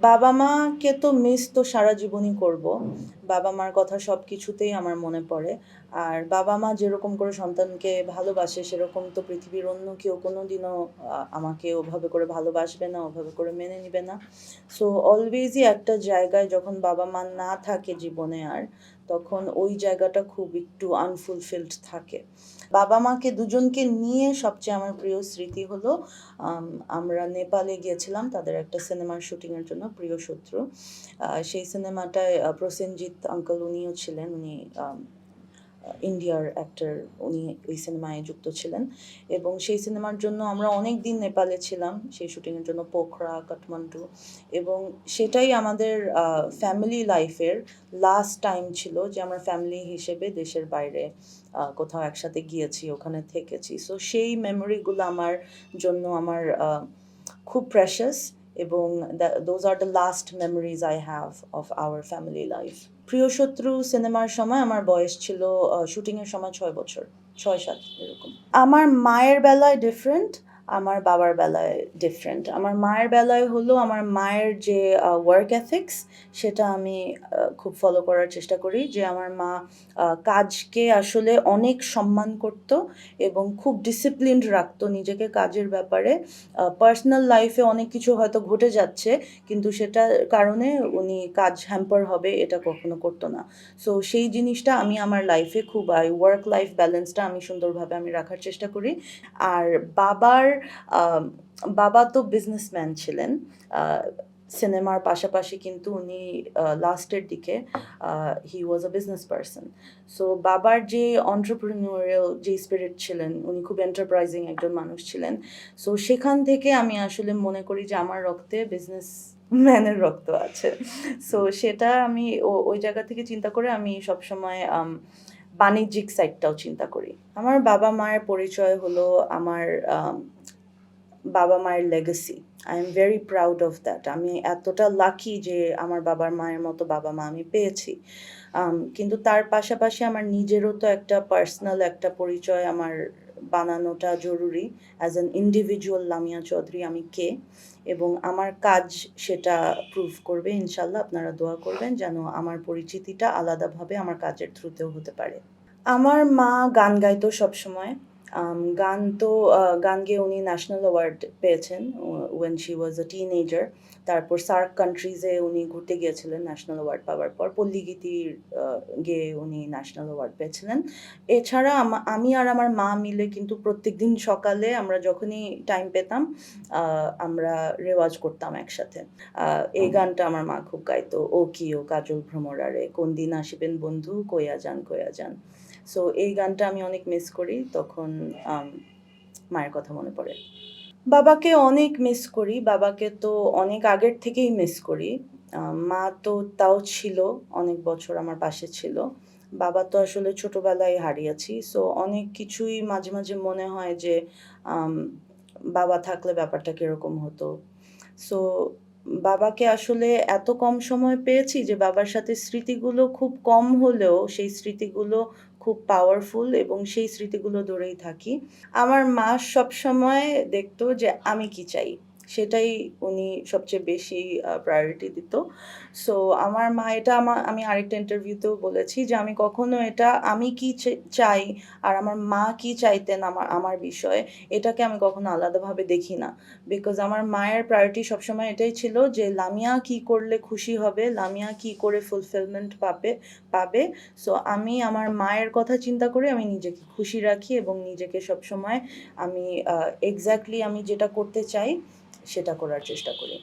বাবা মাকে তো মিস তো সারা জীবনই করব। বাবা মার কথা সব কিছুতেই আমার মনে পড়ে। আর বাবা মা যেরকম করে সন্তানকে ভালোবাসে, সেরকম তো পৃথিবীর অন্য কেউ কোনো দিনও আমাকে ওভাবে করে ভালোবাসবে না, ওভাবে করে মেনে নেবে না। সো অলওয়েজই একটা জায়গায় যখন বাবা মা না থাকে জীবনে আর, তখন ওই জায়গাটা খুব একটু আনফুলফিলড থাকে। বাবা মাকে দুজনকে নিয়ে সবচেয়ে আমার প্রিয় স্মৃতি হলো আম, আমরা নেপালে গিয়েছিলাম তাদের একটা সিনেমার শুটিংয়ের জন্য প্রিয় শত্রু। সেই সিনেমাটায় প্রসেনজিৎ আঙ্কল উনিও ছিলেন উনি ইন্ডিয়ার অ্যাক্টর উনি ওই সিনেমায় যুক্ত ছিলেন। এবং সেই সিনেমার জন্য আমরা অনেক দিন নেপালে ছিলাম, সেই শুটিংয়ের জন্য পোখরা, কাঠমান্ডু। এবং সেটাই আমাদের ফ্যামিলি লাইফের লাস্ট টাইম ছিল যে আমরা ফ্যামিলি হিসেবে দেশের বাইরে কোথাও একসাথে গিয়েছি, ওখানে থেকেছি। সো সেই মেমোরিগুলো আমার জন্য আমার খুব প্রেশাস এবং those are the last memories I have of our family life প্রিয় শত্রু সিনেমার সময় আমার বয়স ছিল শুটিংয়ের সময় ছয় বছর, ছয় সাত, এরকম। আমার মায়ের বেলায় ডিফারেন্ট আমার বাবার বেলায় ডিফারেন্ট আমার মায়ের বেলায় হলো আমার মায়ের যে ওয়ার্ক এথিক্স সেটা আমি খুব ফলো করার চেষ্টা করি যে আমার মা কাজকে আসলে অনেক সম্মান করত এবং খুব ডিসিপ্লিনড রাখতো নিজেকে কাজের ব্যাপারে। পার্সোনাল লাইফে অনেক কিছু হয়তো ঘটে যাচ্ছে, কিন্তু সেটার কারণে উনি কাজ হ্যাম্পার হবে এটা কখনো করতো না। সো সেই জিনিসটা আমি আমার লাইফে খুব ওয়ার্ক লাইফ ব্যালেন্সটা আমি সুন্দরভাবে আমি রাখার চেষ্টা করি। আর বাবার বাবা তো বিজনেসম্যান ছিলেন। সিনেমার পাশাপাশি কিন্তু উনি লাস্টের দিকে he was a business person so বাবার যে অন্টারপ্রিনিউরিয়াল যে স্পিরিট ছিলেন, উনি খুব এন্টারপ্রাইজিং একজন মানুষ ছিলেন। সো সেখান থেকে আমি আসলে মনে করি যে আমার রক্তে বিজনেস ম্যানের রক্ত আছে। সো সেটা আমি ওই জায়গা থেকে চিন্তা করে আমি সবসময় বাণিজ্যিক সাইডটাও চিন্তা করি। আমার বাবা মায়ের পরিচয় হলো আমার বাবা মায়ের legacy I am very proud of that আমি এতটা লাকি যে আমার বাবার মায়ের মতো বাবা মা আমি পেয়েছি। কিন্তু তার পাশাপাশি আমার নিজেরও তো একটা পার্সোনাল একটা পরিচয় আমার বানানোটা জরুরি। As an individual Lamia Chowdhury, আমি কে? এবং আমার কাজ সেটা প্রুভ করবে, ইনশাল্লাহ। আপনারা দোয়া করবেন যেন আমার পরিচিতিটা আলাদাভাবে আমার কাজের থ্রুতেও হতে পারে। আমার মা গান গাইতো সবসময়। গান তো গান গেয়ে উনি ন্যাশনাল অ্যাওয়ার্ড পেয়েছেন when she was a teenager তারপর সার্ক কান্ট্রিজে উনি ঘুরতে গিয়েছিলেন ন্যাশনাল অ্যাওয়ার্ড পাওয়ার পর। পল্লীগীতির গেয়ে উনি ন্যাশনাল অ্যাওয়ার্ড পেয়েছিলেন। এছাড়া আমি আর আমার মা মিলে কিন্তু প্রত্যেকদিন সকালে আমরা যখনই টাইম পেতাম আমরা রেওয়াজ করতাম একসাথে। এই গানটা আমার মা খুব গাইতো। ও কি ও কাজল ভ্রমরারে কোন দিন আসিবেন বন্ধু কইয়া যান কইয়া যান। সো এই গানটা আমি অনেক মিস করি তখন মায়ের কথা মনে পড়ে। বাবাকে অনেক মিস করি, বাবাকে তো অনেক আগের থেকেই মিস করি। মা তো তাও ছিল, অনেক বছর আমার পাশে ছিল। বাবা তো আসলে ছোটবেলায় হারিয়েছি। সো অনেক কিছুই মাঝে মাঝে মনে হয় যে বাবা থাকলে ব্যাপারটা কীরকম হতো। সো বাবাকে আসলে এত কম সময় পেয়েছি যে, বাবার সাথে স্মৃতিগুলো খুব কম হলেও সেই স্মৃতিগুলো খুব পাওয়ারফুল এবং সেই স্মৃতিগুলো ধরেই থাকি। আমার মা সবসময় দেখতো যে আমি কি চাই। সেটাই উনি সবচেয়ে বেশি প্রায়োরিটি দিত। সো আমার মা এটা আমার আমি আরেকটা ইন্টারভিউতেও বলেছি যে, আমি কখনো এটা, আমি কি চাই আর আমার মা কি চাইতেন আমার আমার বিষয়ে, এটাকে আমি কখনো আলাদাভাবে দেখি না। বিকজ আমার মায়ের প্রায়োরিটি সবসময় এটাই ছিল যে, লামিয়া কি করলে খুশি হবে, লামিয়া কি করে ফুলফিলমেন্ট পাবে পাবে। সো আমি আমার মায়ের কথা চিন্তা করে আমি নিজেকে খুশি রাখি এবং নিজেকে সবসময় আমি এক্স্যাক্টলি আমি যেটা করতে চাই সেটা করার চেষ্টা করি।